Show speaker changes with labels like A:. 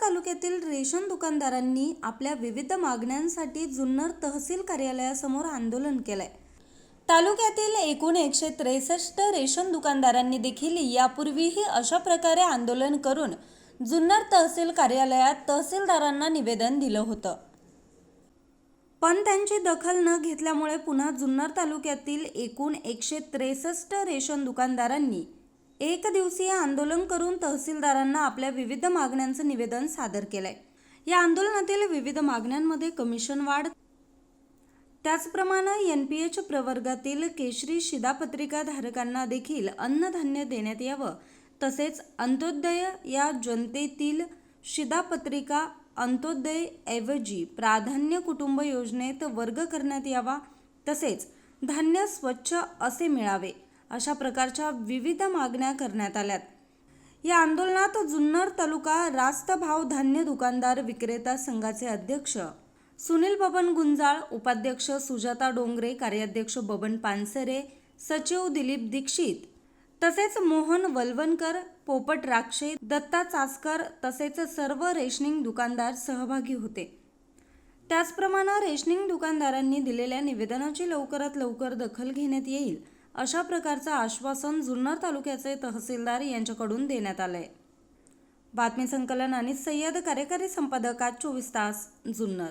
A: तालुक्यातील रेशन दुकानदारांनी आपल्या विविध मागण्यांसाठी जुन्नर तहसील कार्यालयासमोर आंदोलन केलंय. तालुक्यातील एकूण एकशे त्रेसष्ट रेशन दुकानदारांनी देखील यापूर्वीही अशा प्रकारे आंदोलन करून जुन्नर तहसील कार्यालयात तहसीलदारांना निवेदन दिलं होतं. पण त्यांची दखल न घेतल्यामुळे पुन्हा जुन्नर तालुक्यातील एकूण एकशे त्रेसष्ट रेशन दुकानदारांनी एक दिवसीय आंदोलन करून तहसीलदारांना आपल्या विविध मागण्यांचं निवेदन सादर केलंय. या आंदोलनातील विविध मागण्यांमध्ये कमिशन वाढ त्याचप्रमाणे एन पी एच प्रवर्गातील केशरी शिधापत्रिका धारकांना देखील अन्नधान्य देण्यात यावं तसेच अंत्योदय या जनतेतील शिधापत्रिका अंत्योदय ऐवजी प्राधान्य कुटुंब योजनेत वर्ग करण्यात यावा तसेच धान्य स्वच्छ असे मिळावे. अशा प्रकारच्या विविध मागण्या करण्यात आल्यात. या आंदोलनात जुन्नर तालुका रास्त भाव धान्य दुकानदार विक्रेता संघाचे अध्यक्ष सुनील बबन गुंजाळ उपाध्यक्ष सुजाता डोंगरे कार्याध्यक्ष बबन पानसरे सचिव दिलीप दीक्षित तसेच मोहन वलवणकर पोपट राक्षे दत्ता चासकर तसेच सर्व रेशनिंग दुकानदार सहभागी होते. त्याचप्रमाणे रेशनिंग दुकानदारांनी दिलेल्या निवेदनाची लवकरात लवकर दखल घेण्यात येईल. अशा प्रकारचं आश्वासन जुन्नर तालुक्याचे तहसीलदार यांच्याकडून देण्यात आलंय. बातमी संकलन आणि सय्यद कार्यकारी संपादक आज चोवीस तास जुन्नर.